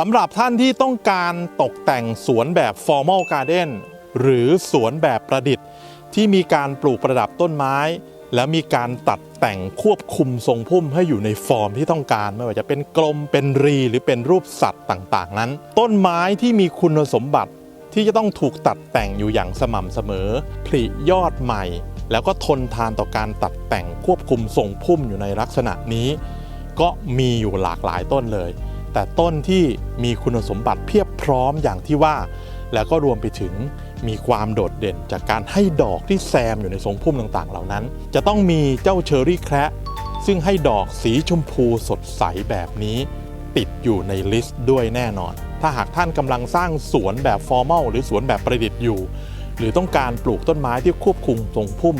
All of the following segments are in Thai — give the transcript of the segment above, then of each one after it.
สำหรับท่านที่ต้องการตกแต่งสวนแบบ formal garden หรือสวนแบบประดิษฐ์ ที่มีการปลูกประดับต้นไม้ และมีการตัดแต่งควบคุมทรงพุ่มให้อยู่ในฟอร์มที่ต้องการ ไม่ว่าจะเป็นกลมเป็นรี หรือเป็นรูปสัตว์ต่างๆ นั้น ต้นไม้ที่มีคุณสมบัติที่จะต้องถูกตัดแต่งอยู่อย่างสม่ำเสมอผลิยอดใหม่ แล้วก็ทนทานต่อการตัดแต่งควบคุมทรงพุ่มอยู่ในลักษณะนี้ ก็มีอยู่หลากหลายต้นเลย แต่ต้นที่มีคุณสมบัติเพียบพร้อมอย่างที่ว่า แล้วก็รวมไปถึงมีความโดดเด่นจากการให้ดอกที่แซมอยู่ในทรงพุ่มต่างๆ เหล่านั้น จะต้องมีเจ้าเชอรี่แคระซึ่งให้ดอกสีชมพูสดใสแบบนี้ติดอยู่ในลิสต์ด้วยแน่นอน ถ้าหากท่านกำลังสร้างสวนแบบฟอร์มัลหรือสวนแบบประดิษฐ์อยู่ หรือต้องการปลูกต้นไม้ที่ควบคุมทรงพุ่ม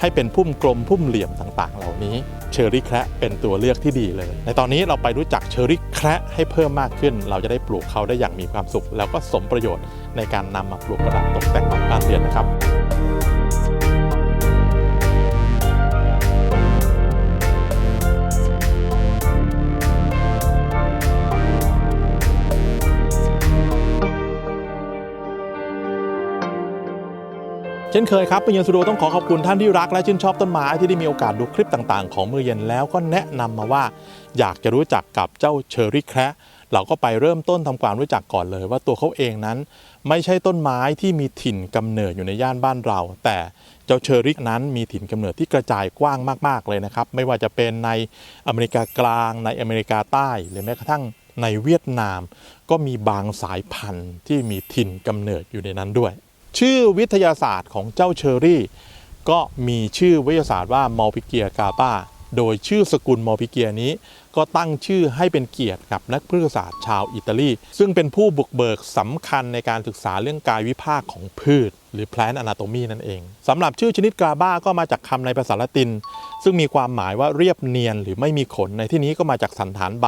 ให้เป็นพุ่มกลมพุ่มเหลี่ยมต่างๆ เหล่านี้ เชอรี่แคระเป็นตัวเลือกที่ดีเลย ในตอนนี้เราไปรู้จักเชอรี่แคระให้เพิ่มมากขึ้น เราจะได้ปลูกเขาได้อย่างมีความสุข แล้วก็สมประโยชน์ในการนำมาปลูกประดับตกแต่งของบ้านเรือนนะครับ เช่นเคยครับมือเย็นสตูดิโอต้องขอขอบคุณท่านที่รัก และชื่นชอบต้นไม้ที่ได้มีโอกาสดูคลิปต่างๆ ของมือเย็นแล้วก็แนะนำมาว่า อยากจะรู้จักกับเจ้าเชอรี่แคระเราก็ไปเริ่มต้นทำความรู้จักก่อนเลยว่าตัวเขาเองนั้น ไม่ใช่ต้นไม้ที่มีถิ่นกำเนิดอยู่ในย่านบ้านเรา แต่เจ้าเชอรี่นั้นมีถิ่นกำเนิดที่กระจายกว้างมากๆเลยนะครับ ไม่ว่าจะเป็นในอเมริกากลาง ในอเมริกาใต้หรือแม้กระทั่งในเวียดนาม ก็มีบางสายพันธุ์ที่มีถิ่นกำเนิดอยู่ในนั้นด้วย ชื่อวิทยาศาสตร์ของเจ้าเชอรี่ ก็มีชื่อวิทยาศาสตร์ว่ามอลปิเกียกาปาโดยชื่อสกุลมอลปิเกียนี้ ก็ตั้งชื่อให้เป็นเกียรติกับนักพฤกษศาสตร์ชาวอิตาลี ซึ่งเป็นผู้บุกเบิกสำคัญในการศึกษาเรื่องกายวิภาคของพืช หรือ plant anatomy นั่นเองสำหรับชื่อชนิดกาบ้าก็มาจากคำในภาษาละติน ซึ่งมีความหมายว่าเรียบเนียนหรือไม่มีขนในที่นี้ก็มาจากสันฐานใบ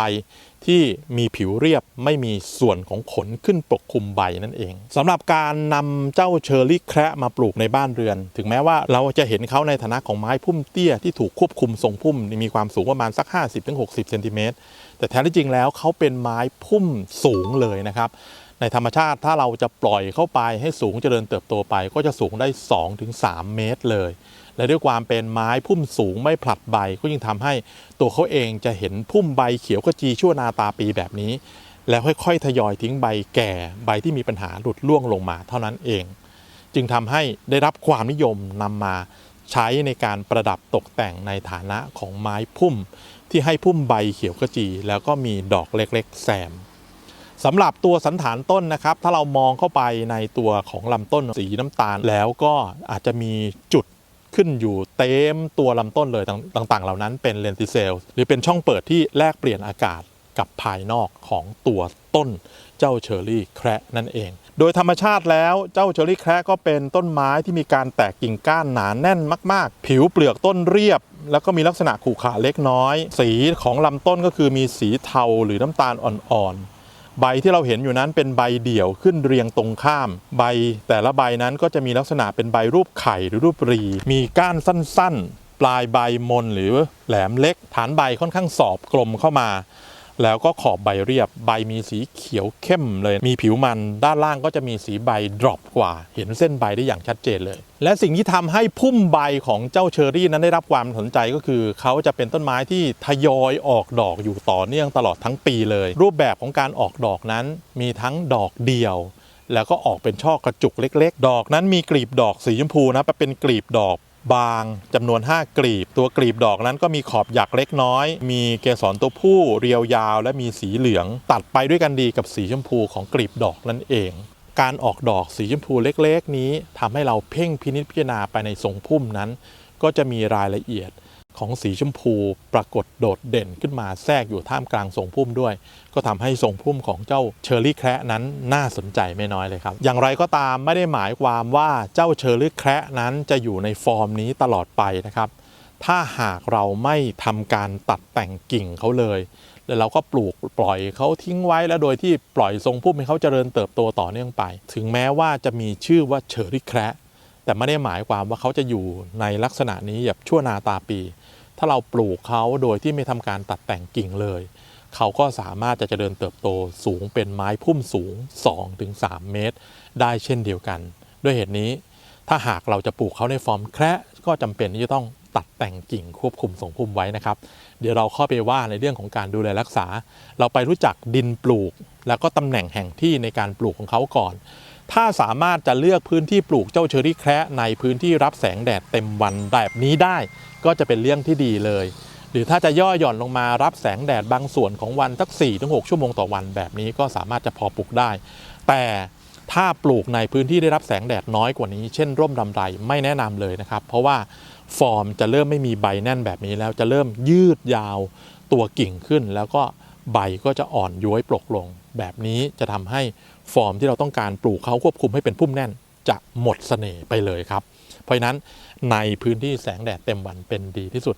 ที่มีผิวเรียบไม่มีส่วนของขนขึ้นปกคลุมใบนั่นเองสำหรับการนำเจ้าเชอร์รี่แคระมาปลูกในบ้านเรือน ถึงแม้ว่าเราจะเห็นเขาในฐานะของไม้พุ่มเตี้ยที่ถูกควบคุมทรงพุ่มมีความสูงประมาณสัก 50-60เซนติเมตรแต่แท้ที่จริงแล้วเขาเป็นไม้พุ่มสูงเลยนะครับ ในธรรมชาติถ้าเราจะปล่อยเข้าไปให้สูงเจริญเติบโตไปก็จะสูงได้ 2-3 เมตรเลย และด้วยความเป็นไม้พุ่มสูงไม่ผลัดใบก็ยิ่งทำให้ตัวเขาเองจะเห็นพุ่มใบเขียวขจีชั่วนาตาปีแบบนี้ แล้วค่อยๆทยอยทิ้งใบแก่ใบที่มีปัญหาหลุดล่วงลงมาเท่านั้นเอง จึงทำให้ได้รับความนิยมนำมาใช้ในการประดับตกแต่งในฐานะของไม้พุ่ม ที่ให้พุ่มใบเขียวขจี แล้วก็มีดอกเล็กๆแซม สำหรับตัวสันฐานต้นนะครับ ถ้าเรามองเข้าไปในตัวของลำต้นสีน้ำตาลแล้วก็อาจจะมีจุดขึ้นอยู่เต็มตัวลำต้นเลยต่างๆ เหล่านั้นเป็นเลนติเซลหรือเป็นช่องเปิดที่แลกเปลี่ยนอากาศกับภายนอกของตัวต้นเจ้าเชอร์รี่แคระนั่นเอง โดยธรรมชาติแล้วเจ้าเชอร์รี่แคระก็เป็นต้นไม้ที่มีการแตกกิ่งก้านหนาแน่นมากๆ ผิวเปลือกต้นเรียบ แล้วก็มีลักษณะขรุขระเล็กน้อย สีของลำต้นก็คือมีสีเทาหรือน้ำตาลอ่อนๆ ใบที่เราเห็นอยู่นั้นเป็นใบเดี่ยวขึ้นเรียงตรงข้าม ใบแต่ละใบนั้นก็จะมีลักษณะเป็นใบรูปไข่หรือรูปรี มีก้านสั้น ๆ ปลายใบมนหรือแหลมเล็ก ฐานใบค่อนข้างสอบกลมเข้ามา แล้วก็ขอบใบเรียบ ใบมีสีเขียวเข้มเลย มีผิวมันด้านล่างก็จะมีสีใบดรอปกว่า เห็นเส้นใบได้อย่างชัดเจนเลย และสิ่งที่ทำให้พุ่มใบของเจ้าเชอรี่นั้นได้รับความสนใจก็คือ เขาจะเป็นต้นไม้ที่ทยอยออกดอกอยู่ต่อเนื่องตลอดทั้งปีเลย รูปแบบของการออกดอกนั้นมีทั้งดอกเดียวแล้วก็ออกเป็นช่อกระจุกเล็ก ๆ ดอกนั้นมีกลีบดอกสีชมพูนะเป็นกลีบดอก บางจำนวน 5 กลีบ ตัวกลีบดอกนั้นก็มีขอบหยักเล็กน้อย มีเกสรตัวผู้เรียวยาว และมีสีเหลือง ตัดไปด้วยกันดีกับสีชมพูของกลีบดอกนั่นเอง การออกดอกสีชมพูเล็กๆ นี้ทำให้เราเพ่งพินิจพิจารณาไปในทรงพุ่มนั้น ก็จะมีรายละเอียด ของสีชมพูปรากฏโดดเด่นขึ้นมาแทรกอยู่ท่ามกลางทรงพุ่มด้วย ก็ทำให้ทรงพุ่มของเจ้าเชอร์รี่แคระนั้นน่าสนใจไม่น้อยเลยครับ อย่างไรก็ตามไม่ได้หมายความว่าเจ้าเชอร์รี่แคระนั้นจะอยู่ในฟอร์มนี้ตลอดไปนะครับ ถ้าหากเราไม่ทำการตัดแต่งกิ่งเขาเลยแล้วเราก็ปลูกปล่อยเขาทิ้งไว้แล้วโดยที่ปล่อยทรงพุ่มให้เขาเจริญเติบโตต่อเนื่องไป ถึงแม้ว่าจะมีชื่อว่าเชอร์รี่แคระแต่ไม่ได้หมายความว่าเขาจะอยู่ในลักษณะนี้แบบชั่วนาตาปี ถ้าเราปลูกเขาโดยที่ไม่ทำการตัดแต่งกิ่งเลย เขาก็สามารถจะเจริญเติบโตสูงเป็นไม้พุ่มสูง 2-3 เมตร ได้เช่นเดียวกัน ด้วยเหตุนี้ ถ้าหากเราจะปลูกเขาในฟอร์มแคระก็จำเป็นที่จะต้องตัดแต่งกิ่งควบคุมทรงพุ่มไว้นะครับ เดี๋ยวเราเข้าไปว่าในเรื่องของการดูแลรักษา เราไปรู้จักดินปลูก แล้วก็ตำแหน่งแห่งที่ในการปลูกของเขาก่อน ถ้าสามารถจะเลือกพื้นที่ปลูกเจ้าเชอรี่แคระในพื้นที่รับแสงแดดเต็มวันแบบนี้ได้ ก็จะเป็นเรื่องที่ดีเลย หรือถ้าจะย่อหย่อนลงมารับแสงแดดบางส่วนของวันสัก4-6 ชั่วโมงต่อวันแบบนี้ก็สามารถจะพอปลูกได้ แต่ถ้าปลูกในพื้นที่ได้รับแสงแดดน้อยกว่านี้ เช่น ร่มดำไรไม่แนะนำเลยนะครับ เพราะว่าฟอร์มจะเริ่มไม่มีใบแน่นแบบนี้แล้วจะเริ่มยืดยาวตัวกิ่งขึ้น แล้วก็ใบก็จะอ่อนย้วยปลกลง แบบนี้จะทำให้ฟอร์มที่เราต้องการปลูกเขาควบคุมให้เป็นพุ่มแน่น จะหมดเสน่ห์ไปเลยครับ เพราะฉะนั้นในพื้นที่แสงแดดเต็มวันเป็นดีที่สุด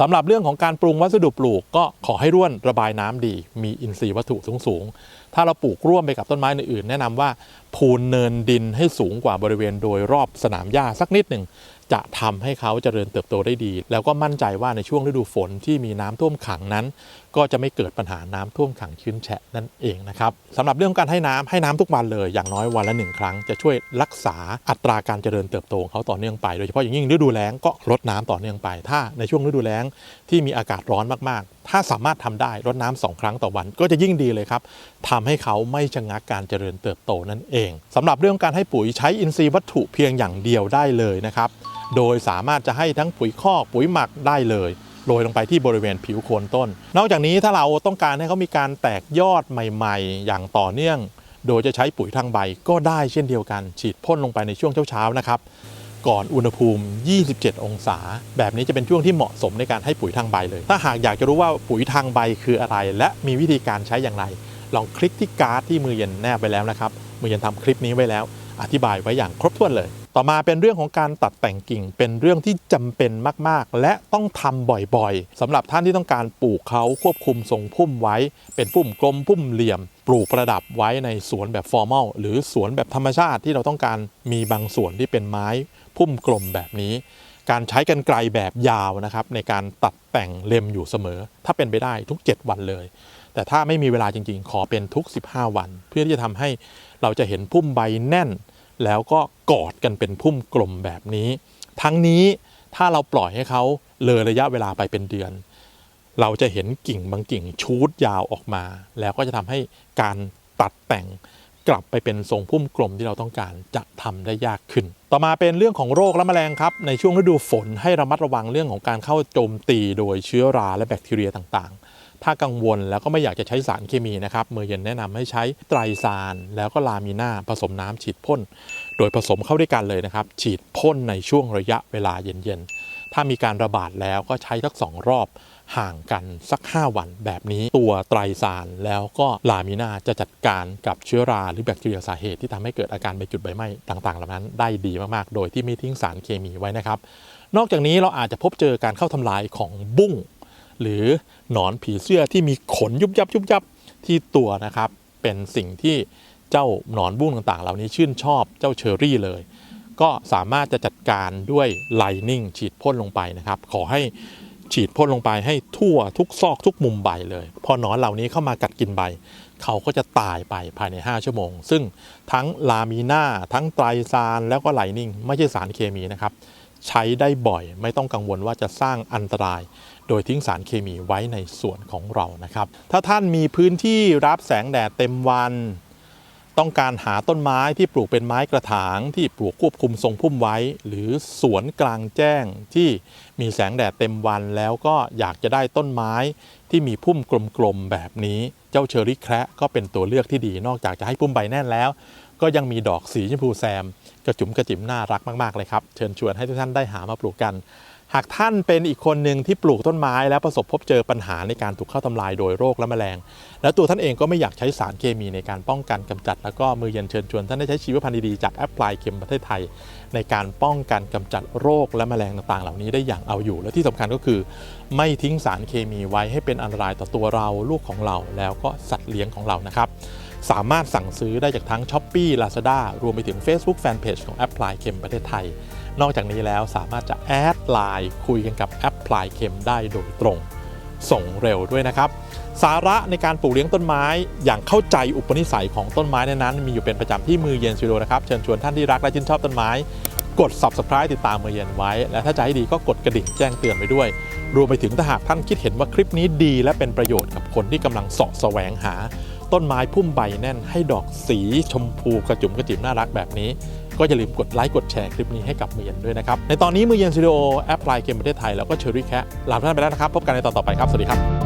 สำหรับเรื่องของการปรุงวัสดุปลูกก็ขอให้ร่วนระบายน้ำดี มีอินทรีย์วัตถุสูงๆถ้าเราปลูกร่วมไปกับต้นไม้อื่นๆแนะนำว่าพูนเนินดินให้สูงกว่าบริเวณโดยรอบสนามหญ้าสักนิดหนึ่งจะทำให้เขาเจริญเติบโตได้ดี แล้วก็มั่นใจว่าในช่วงฤดูฝนที่มีน้ำท่วมขังนั้น ก็จะไม่เกิดปัญหาน้ำท่วมขังชื้นแฉะนั่นเองนะครับสำหรับเรื่องการให้น้ำให้น้ำทุกวันเลย อย่างน้อยวันละหนึ่งครั้งจะช่วยรักษาอัตราการเจริญเติบโตของเขาต่อเนื่องไป โดยเฉพาะอย่างยิ่งฤดูแล้งก็รดน้ำต่อเนื่องไป ถ้าในช่วงฤดูแล้งที่มีอากาศร้อนมากๆ ถ้าสามารถทำได้รดน้ำสองครั้งต่อวัน ก็จะยิ่งดีเลยครับทำให้เขาไม่ชะงักการเจริญเติบโตนั่นเองสำหรับเรื่องการให้ปุ๋ยใช้อินทรีย์วัตถุเพียงอย่างเดียวได้เลยนะครับ โดยสามารถจะให้ทั้งปุ๋ยคอกปุ๋ยหมักได้เลยโรยลงไปที่บริเวณผิวโคนต้น นอกจากนี้ถ้าเราต้องการให้เขามีการแตกยอดใหม่ๆ อย่างต่อเนื่อง โดยจะใช้ปุ๋ยทางใบก็ได้เช่นเดียวกัน ฉีดพ่นลงไปในช่วงเช้าๆนะครับ ก่อนอุณหภูมิ 27 องศา แบบนี้จะเป็นช่วงที่เหมาะสมในการให้ปุ๋ยทางใบเลย ถ้าหากอยากจะรู้ว่าปุ๋ยทางใบคืออะไร และมีวิธีการใช้อย่างไร ลองคลิกที่การ์ดที่มือเย็นแนบไปแล้วนะครับ มือเย็นทำคลิปนี้ไว้แล้ว อธิบายไว้อย่างครบถ้วนเลย ต่อมาเป็นเรื่องของการตัดแต่งกิ่ง เป็นเรื่องที่จำเป็นมากๆ และต้องทำบ่อยๆสำหรับท่านที่ต้องการปลูกเขาควบคุมทรงพุ่มไว้ เป็นพุ่มกลมพุ่มเหลี่ยมปลูกประดับไว้ในสวนแบบฟอร์มัลหรือสวนแบบธรรมชาติที่เราต้องการมีบางส่วนที่เป็นไม้ พุ่มกลมแบบนี้ การใช้กันไกลแบบยาวนะครับ ในการตัดแต่งเล็มอยู่เสมอ ถ้าเป็นไปได้ทุก 7 วันเลย แต่ถ้าไม่มีเวลาจริงๆ ขอเป็นทุก 15 วัน เพื่อที่จะทำให้เราจะเห็นพุ่มใบแน่น แล้วก็กอดกันเป็นพุ่มกลมแบบนี้ ทั้งนี้ถ้าเราปล่อยให้เขาเลยระยะเวลาไปเป็นเดือน เราจะเห็นกิ่งบางกิ่งชูดยาวออกมา แล้วก็จะทำให้การตัดแต่ง กลับไปเป็นทรงพุ่มกลมที่เราต้องการจะทำได้ยากขึ้น ต่อมาเป็นเรื่องของโรคและแมลงครับ ในช่วงฤดูฝนให้ระมัดระวังเรื่องของการเข้าโจมตีโดยเชื้อราและแบคทีเรียต่างๆ ถ้ากังวลแล้วก็ไม่อยากจะใช้สารเคมีนะครับมือเย็นแนะนำให้ใช้ไตรซานแล้วก็ลามีนาผสมน้ำฉีดพ่น โดยผสมเข้าด้วยกันเลยนะครับ ฉีดพ่นในช่วงระยะเวลาเย็นๆ ถ้ามีการระบาดแล้วก็ใช้สักสองรอบห่างกันสัก 5 วันแบบนี้ตัวไตรซานแล้วก็ลามีนาจะจัดการกับเชื้อราหรือแบคทีเรียสาเหตุที่ทำให้เกิดอาการใบจุดใบไหม้ต่างๆ เหล่านั้นได้ดีมากๆ โดยที่ไม่ทิ้งสารเคมีไว้นะครับ นอกจากนี้เราอาจจะพบเจอการเข้าทำลายของบุ้งหรือหนอนผีเสื้อที่มีขนยุบยับยุบยับที่ตัวนะครับ เป็นสิ่งที่เจ้าหนอนบุ้งต่างๆ เหล่านี้ชื่นชอบเจ้าเชอรี่เลย ก็สามารถจะจัดการด้วยไลนิ่งฉีดพ่นลงไปนะครับ ขอให้ฉีดพ่นลงไปให้ทั่วทุกซอกทุกมุมใบเลย พอหนอนเหล่านี้เข้ามากัดกินใบ เขาก็จะตายไปภายใน 5 ชั่วโมง ซึ่งทั้งลามีนาทั้งไตรซานแล้วก็ไลนิ่งไม่ใช่สารเคมีนะครับ ใช้ได้บ่อยไม่ต้องกังวลว่าจะสร้างอันตราย โดยทิ้งสารเคมีไว้ในส่วนของเรานะครับ ถ้าท่านมีพื้นที่รับแสงแดดเต็มวัน ต้องการหาต้นไม้ที่ปลูกเป็นไม้กระถางที่ปลูกควบคุมทรงพุ่มไว้ หรือสวนกลางแจ้งที่มีแสงแดดเต็มวันแล้วก็อยากจะได้ต้นไม้ที่มีพุ่มกลมๆแบบนี้ เจ้าเชอรี่แคระก็เป็นตัวเลือกที่ดี นอกจากจะให้พุ่มใบแน่นแล้ว ก็ยังมีดอกสีชมพูแซม กระจุ๋มกระจิ๋มน่ารักมากๆเลยครับ เชิญชวนให้ทุกท่านได้หามาปลูกกัน หากท่านเป็นอีกคนหนึ่งที่ปลูกต้นไม้แล้วประสบพบเจอปัญหาในการถูกเข้าทำลายโดยโรคและแมลง แล้วตัวท่านเองก็ไม่อยากใช้สารเคมีในการป้องกันกำจัด แล้วก็มือเย็นเชิญชวนท่านได้ใช้ชีวพันธุ์ดีๆจากแอปพลายเข็มประเทศไทย ในการป้องกันกำจัดโรคและแมลงต่างๆ เหล่านี้ได้อย่างเอาอยู่ และที่สำคัญก็คือ ไม่ทิ้งสารเคมีไว้ให้เป็นอันตรายต่อตัวเราลูกของเราแล้วก็สัตว์เลี้ยงของเรานะครับ สามารถสั่งซื้อได้จากทั้ง s h อ p e e Lazada รวมไปถึง Facebook Fanpage ของแอปพลายเข็มประเทศไทย นอกจากนี้แล้วสามารถจะแอดไลน์คุยกันกับแอปพลายเข็มได้โดยตรง ส่งเร็วด้วยนะครับ สาระในการปลูกเลี้ยงต้นไม้ อย่างเข้าใจอุปนิสัยของต้นไม้นั้นมีอยู่เป็นประจำที่มือเย็นสตูดิโอนะครับเชิญชวนท่านที่รักและชื่นชอบต้นไม้กด subscribe ติดตามมือเย็นไว้ และถ้าให้ดีก็กดกระดิ่งแจ้งเตือนไว้ด้วย รวมไปถึงถ้าหากท่านคิดเห็นว่าคลิปนี้ดี และเป็นประโยชน์กับคนที่กำลังเสาะแสวงหา ต้นไม้พุ่มใบแน่นให้ดอกสีชมพูกระจุมกระจิ๋มน่ารักแบบนี้ ก็อย่าลืมกดไลค์กดแชร์คลิปนี้ให้กับมือเย็นด้วยนะครับ ในตอนนี้มือเย็นสตูดิโอแอปพลายเกมประเทศไทยแล้วก็เชอรี่แคลาท่านไปแล้วนะครับ พบกันในตอนต่อไปครับ สวัสดีครับ